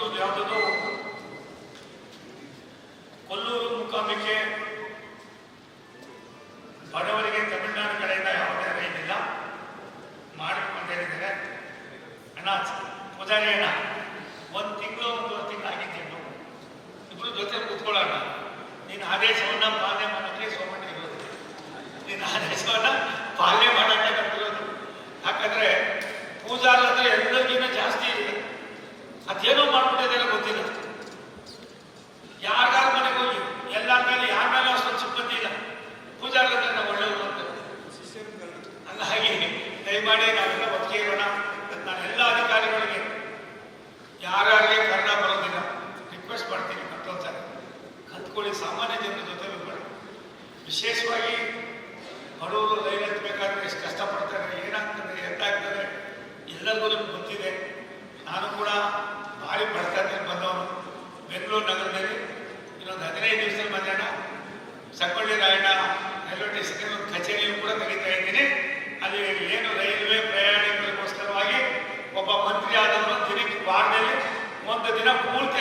ಮತ್ತೊಂದು ಯಾವುದೋ ಕೊಲ್ಲೂರು ಮುಖಾಂಬಿಕೆ ಬಡವರಿಗೆ ತಮಿಳುನಾಡು ಕಡೆಯಿಂದ ಯಾವುದೇ ರೈಲ್ ಇಲ್ಲ ಮಾಡಬೇಕು ಅಂತ ಹೇಳಿದ್ದಾರೆ ಅಣ್ಣ ಪೂಜಾರಿ ಅಣ್ಣ ಒಂದು ತಿಂಗಳು ಒಂದು ತಿಂಗಳು ಆಗಿದ್ದು ಇಬ್ರು ಜೊತೆ ಕೂತ್ಕೊಳ್ಳೋಣ. ನೀನು ಆದೇಶವನ್ನ ಪಾಲನೆ ಮಾಡೋಕ್ಕೆ ಸೋಮಣ್ಣ ಇರೋದು. ನೀನು ಆದೇಶವನ್ನ ಪಾಲನೆ ಮಾಡೋಕ್ಕೆ ಬರ್ತಿರೋದು ಯಾಕಂದ್ರೆ ಪೂಜಾರ ಅಂದ್ರೆ ದಯಮಾಡಿ ನಾವೆಲ್ಲ ಒತ್ತಿಗೆ ಇರೋಣ ನಾನು ಎಲ್ಲ ಅಧಿಕಾರಿಗಳಿಗೆ ಯಾರ್ಯಾರಿಗೆ ಕನ್ನಡ ಬರೋದಿಲ್ಲ. ರಿಕ್ವೆಸ್ಟ್ ಮಾಡ್ತೀನಿ ಮತ್ತೊಂದ್ಸಲ. ಕಲ್ತ್ಕೊಳ್ಳಿ ಸಾಮಾನ್ಯ ಜನರ ಜೊತೆ ಮಾಡಿ ವಿಶೇಷವಾಗಿ ಬಡವರು ಲೈನ್ ಹತ್ತಬೇಕಾದ್ರೆ ಎಷ್ಟು ಕಷ್ಟಪಡ್ತಾರೆ, ಏನಾಗ್ತದೆ, ಎಂತಾಗ್ತದೆ, ಎಲ್ಲರಿಗೂ ನಿಮ್ಗೆ ಗೊತ್ತಿದೆ. ನಾನು ಕೂಡ ಭಾರಿ ಬಡತನದಲ್ಲಿ ಬಂದವನು. ಬೆಂಗಳೂರು ನಗರದಲ್ಲಿ ಇನ್ನೊಂದು ಹದಿನೈದು ದಿವಸದಲ್ಲಿ ಮಧ್ಯಾಹ್ನ ಸಕ್ಕೊಳ್ಳಿ ರಾಯಣ್ಣ ರೈಲ್ವೆ ಸ್ಟೇಷನ್ ಒಂದು ಕಚೇರಿಯೂ ಕೂಡ ಏನು ರೈಲ್ವೆ ಪ್ರಯಾಣಿಕರಿಗೋಸ್ಕರವಾಗಿ ಒಬ್ಬ ಮಂತ್ರಿ ಆದವರು ದಿನಕ್ಕೆ ವಾರದಲ್ಲಿ ಒಂದು ದಿನ ಪೂರ್ತಿ